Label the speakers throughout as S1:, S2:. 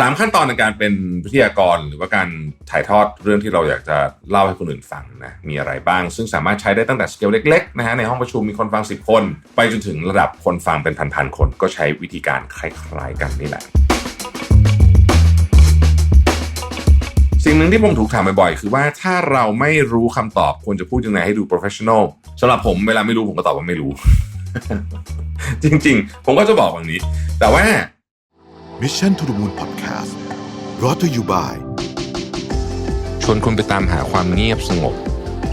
S1: สามขั้นตอนในการเป็นวิทยากรหรือว่าการถ่ายทอดเรื่องที่เราอยากจะเล่าให้คนอื่นฟังนะมีอะไรบ้าง ซึ่งสามารถใช้ได้ตั้งแต่สเกลเล็กๆนะฮะในห้องประชุมมีคนฟัง 10 คน ไปจนถึงระดับคนฟังเป็นพันๆคนก็ใช้วิธีการคล้ายๆกันนี่แหละ สิ่งหนึ่งที่ผมถูกถามบ่อยๆ คือว่าถ้าเราไม่รู้คำตอบควรจะพูดยังไงให้ดู professional สำหรับผมเวลาไม่รู้ผมก็ตอบว่าไม่รู้ จริง ๆ ผมก็จะบอกแบบนี้ แต่ว่า
S2: Mission to the Moon Podcast brought to you by
S3: ชวนคุณไปตามหาความเงียบสงบ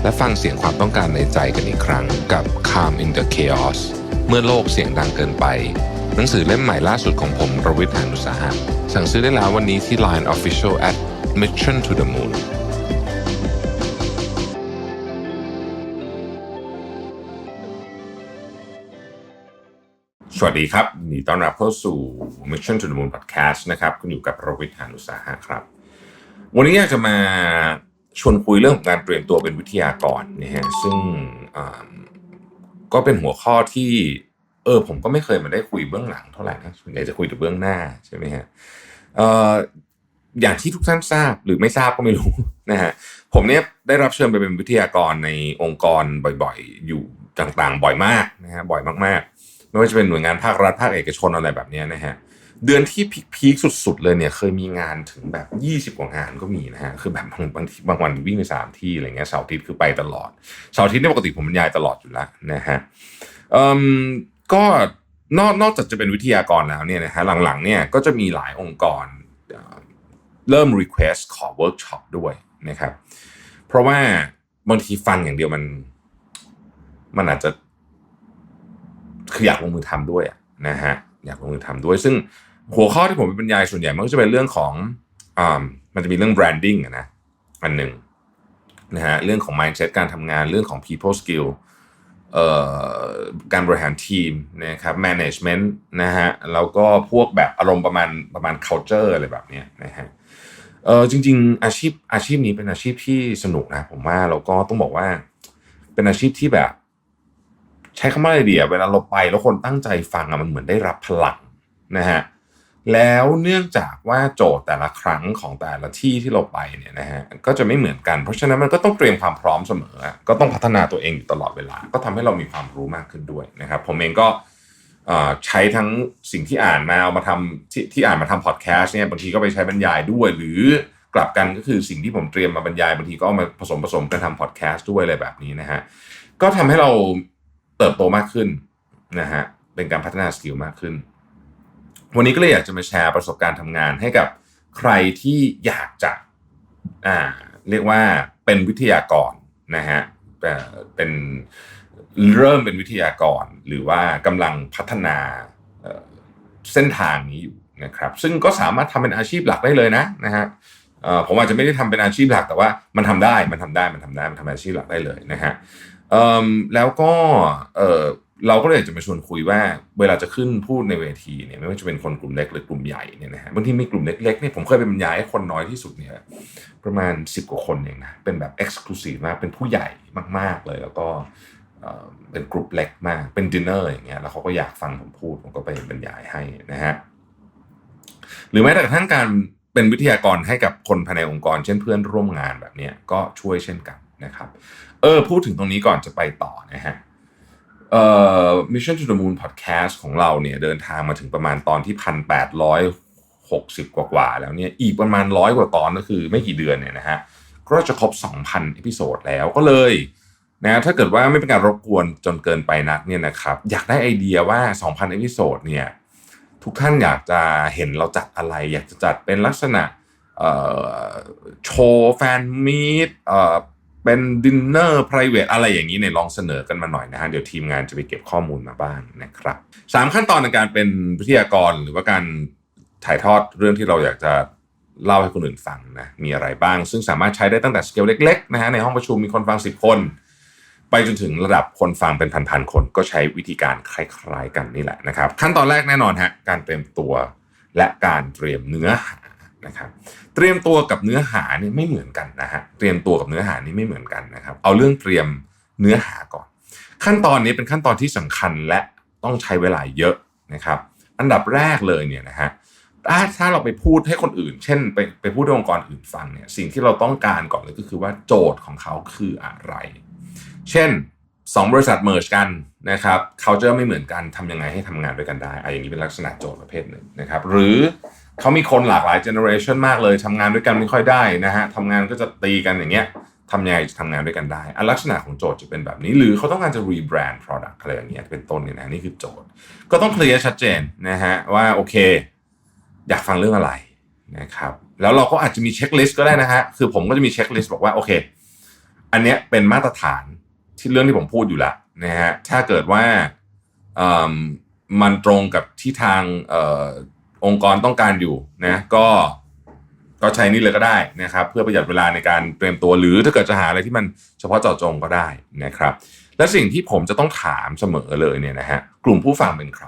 S3: และฟังเสียงความต้องการในใจกันอีกครั้งกับ Calm in the Chaos เมื่อโลกเสียงดังเกินไป หนังสือเล่มใหม่ล่าสุดของผมรวิทย์หานุสาหะสั่งซื้อได้แล้ววันนี้ที่ Line Official at Mission to the Moon
S1: สวัสดีครับนดีต้อนรับเข้าสู่ Mission to the Moon Podcast นะครับคุณอยู่กับรวิทยานุสาหะครับ วันนี้อยากจะมาชวนคุยเรื่องของการเตรียมตัวเป็นวิทยากรนะฮะซึ่งก็เป็นหัวข้อที่เออผมก็ไม่เคยมาได้คุยเบื้องหลังเท่าไหร่นะส่วนใหญ่จะคุยแต่เบื้องหน้าใช่ไหมฮะเอ่ออย่างที่ทุกท่านทราบหรือไม่ทราบก็ไม่รู้นะฮะผมเนี่ยได้รับเชิญไปเป็นวิทยากรในองค์กรบ่อยๆ อยู่ต่างๆ บ่อยมากนะฮะบ่อยมากๆ ไม่ว่าจะเป็นหน่วยงานภาครัฐภาคเอกชนอะไรแบบนี้นะฮะเดือนที่พีคสุดๆเลยเนี่ยเคยมีงานถึงแบบ 20 กว่างานก็มีนะฮะคือแบบบางบางทีบางวันวิ่งไปสามที่อะไรเงี้ยเสาร์อาทิตย์คือไปตลอดเสาร์อาทิตย์เนี่ยปกติผมบรรยายตลอดอยู่แล้วนะฮะเอ่มก็นอกนอกจากจะเป็นวิทยากรแล้วเนี่ยนะฮะหลังๆเนี่ยก็จะมีหลายองค์กรเอ่อเริ่ม request ขอเวิร์กช็อปด้วยนะครับ เพราะว่าบางทีฟังอย่างเดียวมัน มันอาจจะ คืออยากลงมือทำด้วยนะฮะอยากลงมือทำด้วย ซึ่งหัวข้อที่ผมไปบรรยายส่วนใหญ่มันก็จะเป็นเรื่องของอ่ามันจะมีเรื่อง branding อะนะอันหนึ่งนะฮะเรื่องของ mindset การทำงานเรื่องของ people skill เอ่อการบริหารทีมนะครับ management นะฮะแล้วก็พวกแบบอารมณ์ประมาณประมาณ culture อะไรแบบนี้นะฮะเออจริง ๆ อาชีพอาชีพนี้เป็นอาชีพที่สนุกนะผมว่าแล้วก็ต้องบอกว่าเป็นอาชีพที่แบบ ใช้คำว่าอะไรเดีอะเวลาเราไปแล้วคนตั้งใจฟังอะมันเหมือนได้รับพลังนะฮะแล้วเนื่องจากว่าโจทย์แต่ละครั้งของแต่ละที่ที่เราไปเนี่ยนะฮะก็จะไม่เหมือนกัน เพราะฉะนั้นมันก็ต้องเตรียมความพร้อมเสมอ ก็ต้องพัฒนาตัวเองอยู่ตลอดเวลา ก็ทำให้เรามีความรู้มากขึ้นด้วยนะครับผมเองก็ใช้ทั้งสิ่งที่อ่านมาเอามาทำที่ที่อ่านมาทำพอดแคสต์เนี่ยบางทีก็ไปใช้บรรยายด้วย หรือกลับกันก็คือสิ่งที่ผมเตรียมมาบรรยายบางทีก็เอามาผสมผสมกันทำพอดแคสต์ด้วยอะไรแบบนี้นะฮะก็ทำให้เรา เติบโตมากขึ้นนะฮะเป็นการพัฒนาสกิลมากขึ้น วันนี้ก็เลยอยากจะมาแชร์ประสบการณ์ทำงานให้กับใครที่อยากจะอ่าเรียกว่าเป็นวิทยากรนะฮะเป็นเริ่มเป็นวิทยากร หรือว่ากำลังพัฒนาเเส้นทางนี้อยู่นะครับซึ่งก็สามารถทำเป็นอาชีพหลักได้เลยนะนะฮะผมอาจจะไม่ได้ทำเป็นอาชีพหลักแต่ว่ามันทำได้มันทำได้มันทำได้มันทำเป็นอาชีพหลักได้เลยนะฮะ แล้วก็เเราก็เลยอยากจะมาชวนคุยว่าเวลาจะขึ้นพูดในเวทีเนี่ยไม่ว่าจะเป็นคนกลุ่มเล็กหรือกลุ่มใหญ่เนี่ยนะฮะบางทีมีกลุ่มเล็กๆนี่ผมเคยไปบรรยายให้คนน้อยที่สุดเนี่ยประมาณ 10 กว่าคนเองนะเป็นแบบ Exclusive มากเป็นผู้ใหญ่มากๆเลย แล้วก็เอ่อเป็นกลุ่มเล็กมากเป็นดินเนอร์อย่างเงี้ยแล้วเขาก็อยากฟังผมพูดผมก็ไปบรรยายให้นะฮะหรือแม้แต่กระทั่งการเป็นวิทยากรให้กับคนภายในองค์กร เช่นเพื่อนร่วมงานแบบเนี้ยก็ช่วยเช่นกัน นะครับ เออพูดถึงตรงนี้ก่อนจะไปต่อนะฮะเอ่อ Mission to the Moon Podcast ของเราเนี่ยเดินทางมาถึงประมาณตอนที่พันแปดร้อยหกสิบกว่าๆแล้วเนี่ยอีกประมาณร้อยกว่าตอนก็คือไม่กี่เดือนเนี่ยนะฮะก็จะครบ 2,000เอพิโซดแล้วก็เลยนะถ้าเกิดว่าไม่เป็นการรบกวนจนเกินไปนักเนี่ยนะครับอยากได้ไอเดียว่า 2,000เอพิโซดเนี่ยทุกท่านอยากจะเห็นเราจัดอะไร อยากจะจัดเป็นลักษณะโชว์แฟนมีต เป็นดินเนอร์ private อะไรอย่างนี้เนี่ยลองเสนอกันมาหน่อยนะฮะเดี๋ยวทีมงานจะไปเก็บข้อมูลมาบ้างนะครับสามขั้นตอนในการเป็นวิทยากรหรือว่าการถ่ายทอดเรื่องที่เราอยากจะเล่าให้คนอื่นฟังนะมีอะไรบ้าง ซึ่งสามารถใช้ได้ตั้งแต่สเกลเล็กๆนะฮะในห้องประชุมมีคนฟัง 10 คน ไปจนถึงระดับคนฟังเป็นพันๆคนก็ใช้วิธีการคล้ายๆกันนี่แหละนะครับ ขั้นตอนแรกแน่นอนฮะการเตรียมตัวและการเตรียมเนื้อหา นะครับเตรียมตัวกับเนื้อหานี่ไม่เหมือนกันนะฮะเตรียมตัวกับเนื้อหานี่ไม่เหมือนกันนะครับ เอาเรื่องเตรียมเนื้อหาก่อน ขั้นตอนนี้เป็นขั้นตอนที่สำคัญและต้องใช้เวลาเยอะนะครับ อันดับแรกเลยเนี่ยนะฮะถ้าเราไปพูดให้คนอื่น เช่น ไปไปพูดให้องค์กรอื่นฟังเนี่ยสิ่งที่เราต้องการก่อนเลยก็คือว่าโจทย์ของเขาคืออะไร เช่นสองบริษัทเมิร์จกันนะครับ culture ไม่เหมือนกันทำยังไงให้ทำงานด้วยกันได้อะอย่างนี้เป็นลักษณะโจทย์ประเภทหนึ่งนะครับ หรือ เขามีคนหลากหลายเจเนอเรชันมากเลยทำงานด้วยกันไม่ค่อยได้นะฮะทำงานก็จะตีกันอย่างเงี้ยทำยังไงจะทำงานด้วยกันได้อะลักษณะของโจทย์จะเป็นแบบนี้ หรือเขาต้องการจะ rebrand product อะไรอย่างเงี้ยเป็นต้นเนี่ยนะนี่คือโจทย์ ก็ต้องเคลียร์ชัดเจนนะฮะว่าโอเค อยากฟังเรื่องอะไรนะครับแล้วเราก็อาจจะมีเช็คลิสต์ก็ได้นะฮะคือผมก็จะมีเช็คลิสต์บอกว่าโอเค อันเนี้ยเป็นมาตรฐานที่เรื่องที่ผมพูดอยู่แล้วนะฮะถ้าเกิดว่าอ่มมันตรงกับที่ทางเองค์กรต้องการอยู่นะก็ก็ใช้นี่เลยก็ได้นะครับ เพื่อประหยัดเวลาในการเตรียมตัวหรือถ้าเกิดจะหาอะไรที่มันเฉพาะเจาะจงก็ได้นะครับ และสิ่งที่ผมจะต้องถามเสมอเลยเนี่ยนะฮะกลุ่มผู้ฟังเป็นใคร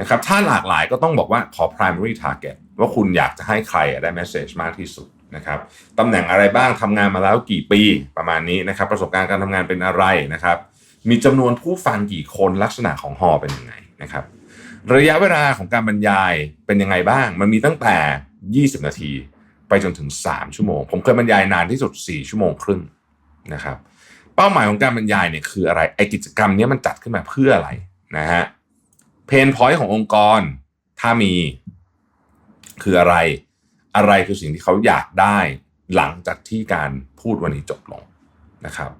S1: นะครับถ้าหลากหลายก็ต้องบอกว่าขอ primary target ว่าคุณอยากจะให้ใครได้ message มากที่สุดนะครับตำแหน่งอะไรบ้างทำงานมาแล้วกี่ปีประมาณนี้นะครับ ประสบการณ์การทำงานเป็นอะไรนะครับ มีจำนวนผู้ฟังกี่คนลักษณะของหอเป็นยังไงนะครับ ระยะเวลาของการบรรยายเป็นยังไงบ้าง มันมีตั้งแต่ 20 นาที ไปจนถึง 3 ชั่วโมง ผมเคยบรรยายนานที่สุด 4 ชั่วโมงครึ่งนะครับ เป้าหมายของการบรรยายเนี่ยคืออะไร ไอกิจกรรมนี้มันจัดขึ้นมาเพื่ออะไรนะฮะ เพนพอยต์ขององค์กรถ้ามีคืออะไร อะไรคือสิ่งที่เขาอยากได้หลังจากที่การพูดวันนี้จบลงนะครับ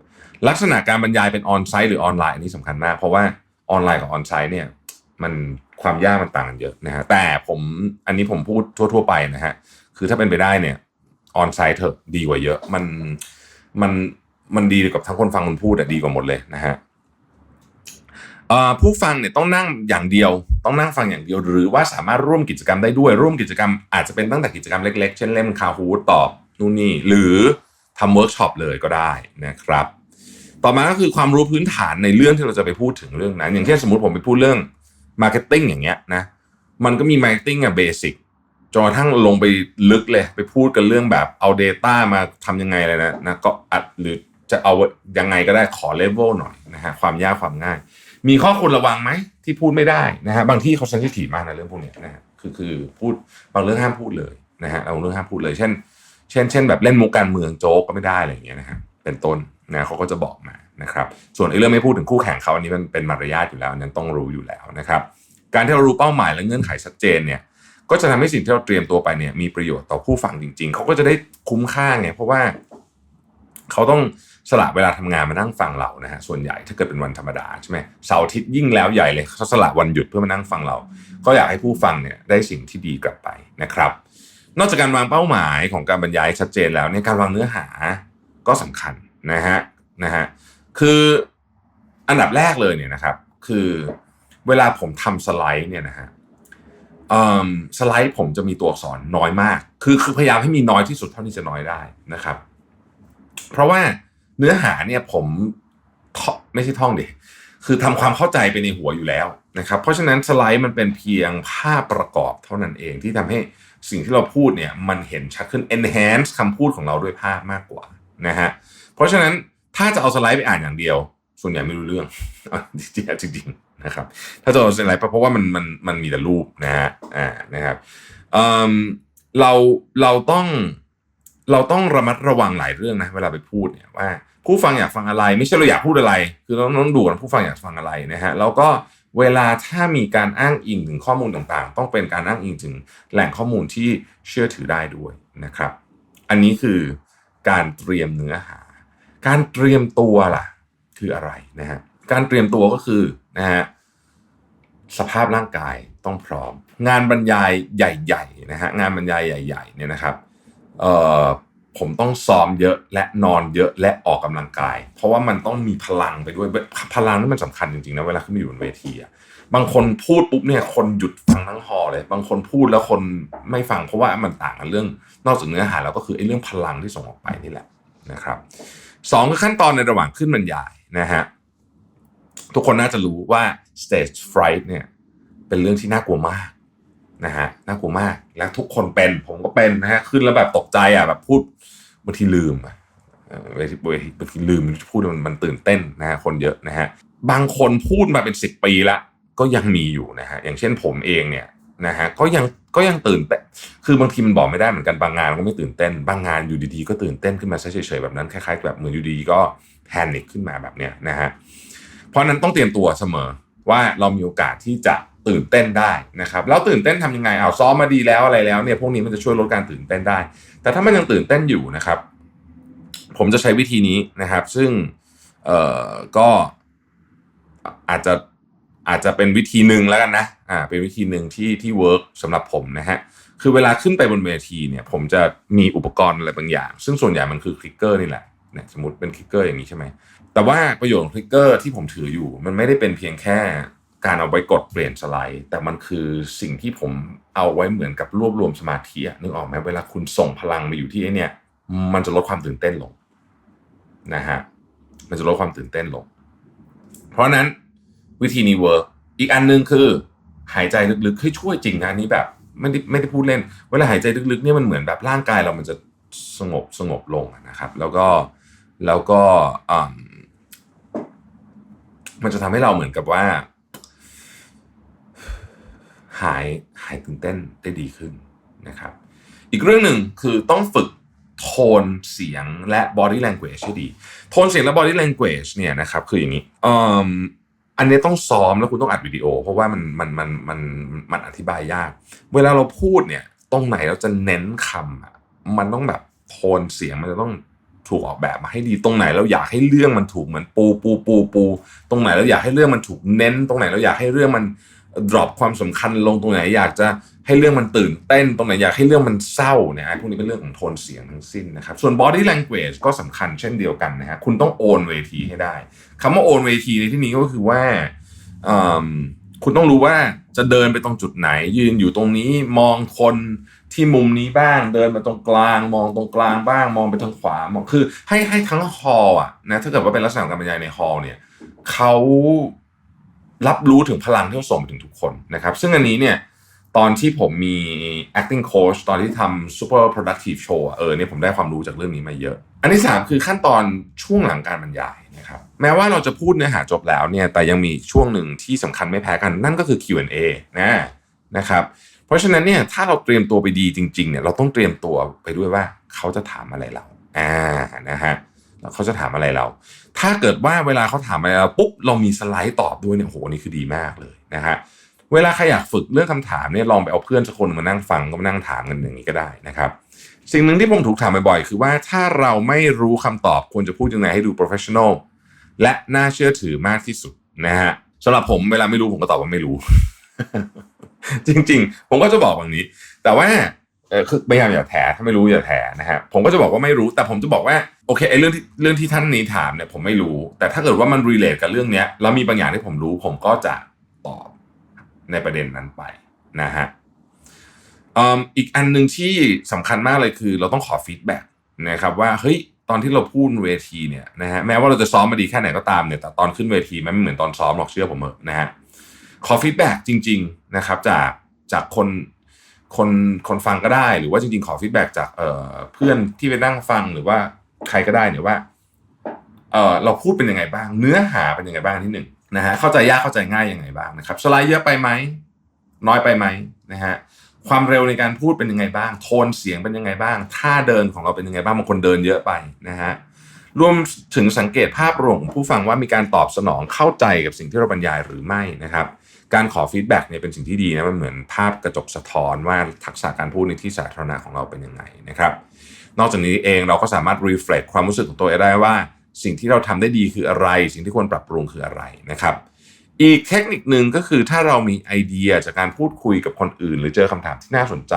S1: ลักษณะการบรรยายเป็นออนไซต์หรือออนไลน์อันนี้สำคัญมาก เพราะว่าออนไลน์กับออนไซต์เนี่ยมัน ความยากมันต่างกันเยอะนะฮะแต่ผมอันนี้ผมพูดทั่ว ๆ ไปนะฮะคือถ้าเป็นไปได้เนี่ยออนไซต์เถอะดีกว่าเยอะ มันมันมันดีกับทั้งคนฟังคนพูดอะดีกว่าหมดเลยนะฮะผู้ฟังเนี่ยต้องนั่งอย่างเดียว ต้องนั่งฟังอย่างเดียว หรือว่าสามารถร่วมกิจกรรมได้ด้วย ร่วมกิจกรรมอาจจะเป็นตั้งแต่กิจกรรมเล็กๆ เช่นเล่นคาฮูตอบนู่นนี่หรือทำเวิร์กช็อปเลยก็ได้นะครับ ต่อมาก็คือความรู้พื้นฐานในเรื่องที่เราจะไปพูดถึงเรื่องนั้น อย่างเช่นสมมติผมไปพูดเรื่อง มาร์เก็ตติ้งอย่างเงี้ยนะมันก็มีมาร์เก็ตติ้งอะเบสิกจนกระทั่งลงไปลึกเลย ไปพูดกันเรื่องแบบเอา Data มาทำยังไงเลยนะนะก็อัดหรือจะเอายังไงก็ได้ขอเลเวลหน่อยนะฮะความยากความง่าย มีข้อควรระวังไหมที่พูดไม่ได้นะฮะบางที่เขาเซนซิทีฟมากนะเรื่องพวกเนี้ยนะฮะคือคือพูดบางเรื่องห้ามพูดเลยนะฮะบางเรื่องห้ามพูดเลย เช่น เช่น เช่นแบบเล่นมุกการเมืองโจ๊กก็ไม่ได้อะไรอย่างเงี้ยนะฮะเป็นต้นนะเขาก็จะบอกมา นะครับส่วนไอ้เรื่องไม่พูดถึงคู่แข่งเขาอันนี้มันเป็นมารยาทอยู่แล้วนั้นต้องรู้อยู่แล้วนะครับการที่เรารู้เป้าหมายและเงื่อนไขชัดเจนเนี่ยก็จะทำให้สิ่งที่เราเตรียมตัวไปเนี่ยมีประโยชน์ต่อผู้ฟังจริง ๆ เขาก็จะได้คุ้มค่าไงเพราะว่าเขาต้องสละเวลาทำงานมานั่งฟังเรานะฮะส่วนใหญ่ถ้าเกิดเป็นวันธรรมดาใช่ไหมเสาร์อาทิตย์ยิ่งแล้วใหญ่เลยเขาสละวันหยุดเพื่อมานั่งฟังเรา ก็อยากให้ผู้ฟังเนี่ยได้สิ่งที่ดีกลับไปนะครับ นอกจากการวางเป้าหมายของการบรรยายชัดเจนแล้วเนี่ยการวางเนื้อหาก็สำคัญนะฮะนะฮะ คืออันดับแรกเลยเนี่ยนะครับ คือเวลาผมทำสไลด์เนี่ยนะฮะสไลด์ผมจะมีตัวอักษรน้อยมาก คือคือพยายามให้มีน้อยที่สุดเท่าที่จะน้อยได้นะครับ เพราะว่าเนื้อหาเนี่ยผมไม่ใช่ท่องดิคือทำความเข้าใจไปในหัวอยู่แล้วนะครับ เพราะฉะนั้นสไลด์มันเป็นเพียงภาพประกอบเท่านั้นเองที่ทำให้สิ่งที่เราพูดเนี่ยมันเห็นชัดขึ้น enhance คำพูดของเราด้วยภาพมากกว่านะฮะเพราะฉะนั้น ถ้าจะเอาสไลด์ไปอ่านอย่างเดียว ส่วนใหญ่ไม่รู้เรื่องจริงๆจริงนะครับ ถ้าจะเอาสไลด์เพราะว่ามันมันมันมีแต่รูปนะฮะอ่านะครับเราเราต้องเราต้องระมัดระวังหลายเรื่องนะเวลาไปพูดเนี่ยว่าผู้ฟังอยากฟังอะไร ไม่ใช่เราอยากพูดอะไร คือเราต้องดูกันผู้ฟังอยากฟังอะไรนะฮะแล้วก็เวลาถ้ามีการอ้างอิงถึงข้อมูลต่างๆ ต้องเป็นการอ้างอิงถึงแหล่งข้อมูลที่เชื่อถือได้ด้วยนะครับ อันนี้คือการเตรียมเนื้อหา การเตรียมตัวล่ะ คืออะไรนะฮะการเตรียมตัวก็คือนะฮะสภาพร่างกายต้องพร้อม งานบรรยายใหญ่ๆนะฮะงานบรรยายใหญ่ๆเนี่ยนะครับเอ่อผมต้องซ้อมเยอะและนอนเยอะและออกกำลังกาย เพราะว่ามันต้องมีพลังไปด้วยพลังนี่มันสำคัญจริงๆนะเวลาขึ้นมาอยู่บนเวทีอะบางคนพูดปุ๊บเนี่ยคนหยุดฟังทั้งหอเลย บางคนพูดแล้วคนไม่ฟังเพราะว่ามันต่างกันเรื่อง นอกจากเนื้อหาแล้วก็คือไอ้เรื่องพลังที่ส่งออกไปนี่แหละนะครับ สองคือขั้นตอนในระหว่างขึ้นบรรยายนะฮะทุกคนน่าจะรู้ว่า stage fright เนี่ยเป็นเรื่องที่น่ากลัวมากนะฮะน่ากลัวมากและทุกคนเป็นผมก็เป็นนะฮะขึ้นแล้วแบบตกใจอะแบบพูดบางทีลืมอะเอ่อทีเวทีบางทีลืมพูดมันมันตื่นเต้นนะฮะคนเยอะนะฮะบางคนพูดมาเป็นสิบปีละก็ยังมีอยู่นะฮะอย่างเช่นผมเองเนี่ย นะฮะก็ยังก็ยังตื่นเต้นคือบางทีมันบอกไม่ได้เหมือนกันบางงานก็ไม่ตื่นเต้น บางงานอยู่ดีๆ ก็ตื่นเต้นขึ้นมาเฉยๆแบบนั้นคล้ายๆแบบเหมือนอยู่ดีๆก็แพนิคขึ้นมาแบบเนี้ยนะฮะเพราะนั้นต้องเตรียมตัวเสมอว่าเรามีโอกาสที่จะตื่นเต้นได้นะครับแล้วตื่นเต้นทำยังไงเอาซ้อมมาดีแล้วอะไรแล้วเนี่ยพวกนี้มันจะช่วยลดการตื่นเต้นได้ แต่ถ้ามันยังตื่นเต้นอยู่นะครับ ผมจะใช้วิธีนี้นะครับ ซึ่งเอ่อก็อาจจะ อาจจะเป็นวิธีหนึ่งแล้วกันนะอ่าเป็นวิธีหนึ่งที่ที่เวิร์กสำหรับผมนะฮะคือเวลาขึ้นไปบนเวทีเนี่ยผมจะมีอุปกรณ์อะไรบางอย่าง ซึ่งส่วนใหญ่มันคือคลิกเกอร์นี่แหละเนี่ยสมมติเป็นคลิกเกอร์อย่างนี้ใช่ไหมแต่ว่าประโยชน์ของคลิกเกอร์ที่ผมถืออยู่ มันไม่ได้เป็นเพียงแค่การเอาไปกดเปลี่ยนสไลด์ แต่มันคือสิ่งที่ผมเอาไว้เหมือนกับรวบรวมสมาธินึกออกไหมเวลาคุณส่งพลังมาอยู่ที่ไอ้เนี่ย มันจะลดความตื่นเต้นลงนะฮะมันจะลดความตื่นเต้นลง เพราะนั้น วิธีนี้เวิร์กอีกอันหนึงคือ หายใจลึกๆให้ช่วยจริงนะอันนี้แบบ ไม่ได้ไม่ได้พูดเล่น เวลาหายใจลึกๆเนี่ยมันเหมือนแบบร่างกายเรามันจะสงบสงบลงนะครับ แล้วก็แล้วก็มันจะทำให้เราเหมือนกับว่า หายหายตื่นเต้นได้ดีขึ้นนะครับ อีกเรื่องหนึ่งคือต้องฝึกโทนเสียงและ body language ให้ดี โทนเสียงและ body language เนี่ยนะครับ คืออย่างนี้ อันนี้ต้องซ้อมแล้วคุณต้องอัดวิดีโอ เพราะว่ามันมันมันมันมันอธิบายยาก เวลาเราพูดเนี่ยตรงไหนเราจะเน้นคำอะมันต้องแบบโทนเสียงมันจะต้องถูกออกแบบมาให้ดีตรงไหนเราอยากให้เรื่องมันถูกเหมือนปูปูปูปู ตรงไหนเราอยากให้เรื่องมันถูกเน้น ตรงไหนเราอยากให้เรื่องมัน drop ความสำคัญลงตรงไหนอยากจะให้เรื่องมันตื่นเต้นตรงไหนอยากให้เรื่องมันเศร้าเนี่ยฮะพวกนี้เป็นเรื่องของโทนเสียงทั้งสิ้นนะครับส่วน body language ก็สำคัญเช่นเดียวกันนะฮะคุณต้องโอนเวทีให้ได้คำว่าโอนเวทีในที่นี้ก็คือว่าคุณต้องรู้ว่าจะเดินไปตรงจุดไหน ยืนอยู่ตรงนี้มองคนที่มุมนี้บ้าง เดินมาตรงกลาง มองตรงกลางบ้าง มองไปทางขวามองคือให้ให้ทั้งฮอลอะนะถ้าเกิดว่าเป็นลักษณะการบรรยายในฮอลเนี่ยเขา รับรู้ถึงพลังที่เขาส่งไปถึงทุกคนนะครับซึ่งอันนี้เนี่ยตอนที่ผมมี acting coach ตอนที่ทำ super productive show เออเนี่ยผมได้ความรู้จากเรื่องนี้มาเยอะ อันที่ 3 คือขั้นตอนช่วงหลังการบรรยายนะครับแม้ว่าเราจะพูดเนื้อหาจบแล้วเนี่ยแต่ยังมีช่วงหนึ่งที่สำคัญไม่แพ้กันนั่นก็คือ Q&A นะนะครับเพราะฉะนั้นเนี่ยถ้าเราเตรียมตัวไปดีจริงๆเนี่ยเราต้องเตรียมตัวไปด้วยว่าเขาจะถามอะไรเราอ่านะฮะ เขาจะถามอะไรเรา ถ้าเกิดว่าเวลาเขาถามอะไรเราปุ๊บเรามีสไลด์ตอบด้วยเนี่ยโหนี่คือดีมากเลยนะฮะเวลาใครอยากฝึกเรื่องคำถามเนี่ยลองไปเอาเพื่อนสักคนมานั่งฟังก็มานั่งถามกันอย่างนี้ก็ได้นะครับ สิ่งหนึ่งที่ผมถูกถามบ่อยๆคือว่าถ้าเราไม่รู้คำตอบควรจะพูดยังไงให้ดู professional และน่าเชื่อถือมากที่สุดนะฮะสำหรับผมเวลาไม่รู้ผมก็ตอบว่าไม่รู้ จริง ๆ ผมก็จะบอกแบบนี้ แต่ว่าเออคือไม่อยากอย่าแถถ้าไม่รู้อย่าแถนะฮะผมก็จะบอกว่าไม่รู้ แต่ผมจะบอกว่า โอเคไอ้เรื่องที่เรื่องที่ท่านนี้ถามเนี่ยผมไม่รู้ แต่ถ้าเกิดว่ามันรีเลทกับเรื่องเนี้ยแล้วมีบางอย่างที่ผมรู้ ผมก็จะตอบในประเด็นนั้นไปนะฮะอีกอันหนึ่งที่สำคัญมากเลยคือ เราต้องขอฟีดแบ็กนะครับว่าเฮ้ยตอนที่เราพูดเวทีเนี่ยนะฮะแม้ว่าเราจะซ้อมมาดีแค่ไหนก็ตามเนี่ยแต่ตอนขึ้นเวทีมันไม่เหมือนตอนซ้อมหรอกเชื่อผมเถอะนะฮะขอฟีดแบ็กจริง ๆนะครับ จากจากคนคนคนฟังก็ได้ หรือว่าจริงๆ ขอฟีดแบ็กจากเอ่อเพื่อนที่ไปนั่งฟังหรือว่า ใครก็ได้เนี่ยว่าเออเราพูดเป็นยังไงบ้าง เนื้อหาเป็นยังไงบ้างที่หนึ่งนะฮะเข้าใจยากเข้าใจง่ายยังไงบ้างนะครับสไลด์เยอะไปไหมน้อยไปไหมนะฮะความเร็วในการพูดเป็นยังไงบ้าง โทนเสียงเป็นยังไงบ้างท่าเดินของเราเป็นยังไงบ้างบางคนเดินเยอะไปนะฮะรวมถึงสังเกตภาพรวมของผู้ฟังว่ามีการตอบสนองเข้าใจกับสิ่งที่เราบรรยายหรือไม่นะครับการขอฟีดแบ็กเนี่ยเป็นสิ่งที่ดีนะมันเหมือนภาพกระจกสะท้อนว่าทักษะการพูดในที่สาธารณะของเราเป็นยังไงนะครับ นอกจากนี้เองเราก็สามารถรีเฟล็กความรู้สึกของตัวเองได้ว่า สิ่งที่เราทำได้ดีคืออะไร สิ่งที่ควรปรับปรุงคืออะไรนะครับอีกเทคนิคหนึ่งก็คือถ้าเรามีไอเดียจากการพูดคุยกับคนอื่น หรือเจอคำถามที่น่าสนใจ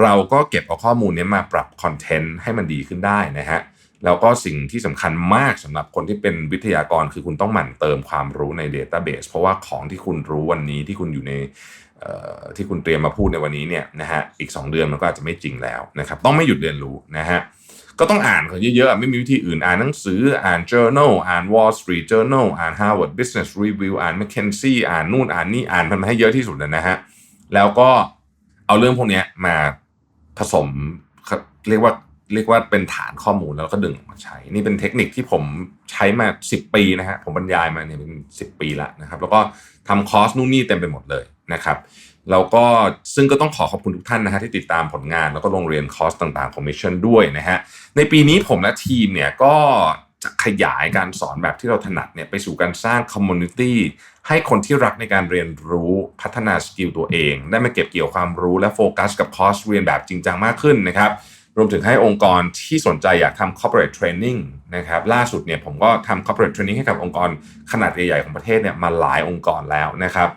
S1: เราก็เก็บเอาข้อมูลนี้มาปรับคอนเทนต์ให้มันดีขึ้นได้นะฮะแล้วก็สิ่งที่สำคัญมากสำหรับคนที่เป็นวิทยากรคือคุณต้องหมั่นเติมความรู้ใน Database เพราะว่าของที่คุณรู้วันนี้ที่คุณอยู่ใน ที่คุณเตรียมมาพูดในวันนี้เนี่ยนะฮะอีก 2 เดือนมันก็อาจจะไม่จริงแล้วนะครับต้องไม่หยุดเรียนรู้นะฮะก็ต้องอ่านเขาเยอะๆ ไม่มีวิธีอื่นอ่านหนังสืออ่าน journal อ่าน Wall Street Journal อ่าน Harvard Business Review อ่าน McKinsey อ่านนู่นอ่านนี่อ่านมันให้เยอะที่สุดนะฮะแล้วก็เอาเรื่องพวกนี้มาผสมเรียกว่าเรียกว่าเป็นฐานข้อมูลแล้วก็ดึงออกมาใช้ นี่เป็นเทคนิคที่ผมใช้มา 10 ปีนะฮะผมบรรยายมาเนี่ยเป็น 10 ปีละนะครับ แล้วก็ทำคอร์สนู่นนี่เต็มไปหมดเลย นะครับแล้วก็ซึ่งก็ต้องขอขอบคุณทุกท่านนะฮะที่ติดตามผลงาน แล้วก็โรงเรียนคอร์สต่างๆของ Mission ด้วยนะฮะในปีนี้ผมและทีมเนี่ยก็จะขยายการสอนแบบที่เราถนัดเนี่ยไปสู่การสร้างคอมมูนิตี้ให้คนที่รักในการเรียนรู้พัฒนาสกิลตัวเอง ได้มาเก็บเกี่ยวความรู้และโฟกัสกับคอร์สเรียนแบบจริงจังมากขึ้นนะครับรวมถึงให้องค์กรที่สนใจอยากทำ corporate training นะครับล่าสุดเนี่ยผมก็ทำ corporate training ให้กับองค์กรขนาดใหญ่ๆของประเทศเนี่ยมาหลายองค์กรแล้วนะครับ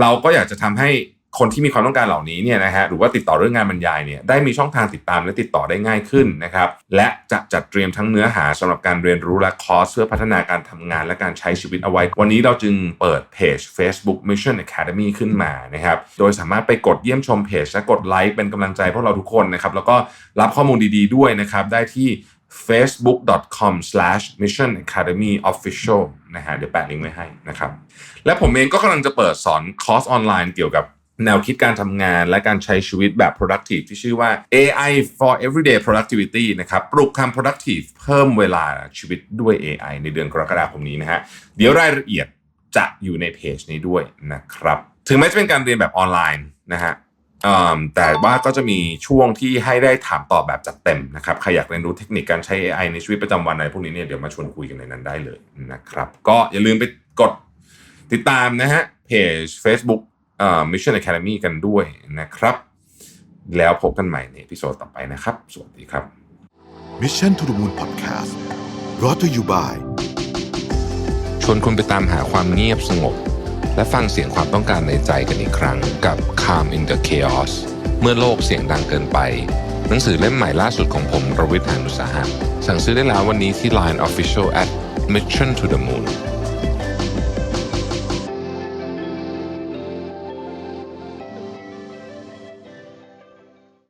S1: เราก็อยากจะทำให้คนที่มีความต้องการเหล่านี้เนี่ยนะฮะหรือว่าติดต่อเรื่องงานบรรยายเนี่ยได้มีช่องทางติดตามและติดต่อได้ง่ายขึ้นนะครับและจะจัดเตรียมทั้งเนื้อหาสำหรับการเรียนรู้และคอร์สเพื่อพัฒนาการทำงานและการใช้ชีวิตเอาไว้ วันนี้เราจึงเปิดเพจ Facebook Mission Academy ขึ้นมานะครับโดยสามารถไปกดเยี่ยมชมเพจและกดไลค์เป็นกำลังใจพวกเราทุกคนนะครับแล้วก็รับข้อมูลดีๆด้วยนะครับได้ที่ facebook.com/missionacademyofficial นะฮะเดี๋ยวแปะลิงก์ไว้ให้นะครับ และผมเองก็กำลังจะเปิดสอนคอร์สออนไลน์เกี่ยวกับแนวคิดการทำงานและการใช้ชีวิตแบบ productive ที่ชื่อว่า AI for everyday productivity นะครับปลุกคำ productive เพิ่มเวลาชีวิตด้วย AI ในเดือนกรกฎาคมนี้นะฮะเดี๋ยวรายละเอียดจะอยู่ในเพจนี้ด้วยนะครับ ถึงแม้จะเป็นการเรียนแบบออนไลน์นะฮะ แต่ว่าก็จะมีช่วงที่ให้ได้ถามตอบแบบจัดเต็มนะครับใครอยากเรียนรู้เทคนิคการใช้ AI ในชีวิตประจำวันอะไรพวกนี้เนี่ยเดี๋ยวมาชวนคุยกันในนั้นได้เลยนะครับ ก็อย่าลืมไปกดติดตามนะฮะเพจ Facebook เอ่อ Mission Academy กันด้วยนะครับ แล้วพบกันใหม่ในพิโซดต่อไปนะครับ สวัสดีครับ
S2: Mission to the Moon Podcast brought to you by
S3: ชวนคุณไปตามหาความเงียบสงบ และฟังเสียงความต้องการในใจกันอีกครั้งกับ Calm in the Chaos เมื่อโลกเสียงดังเกินไป หนังสือเล่มใหม่ล่าสุดของผมรวิทยานุสาหะสั่งซื้อได้แล้ววันนี้ที่ Line Official at Mission to the Moon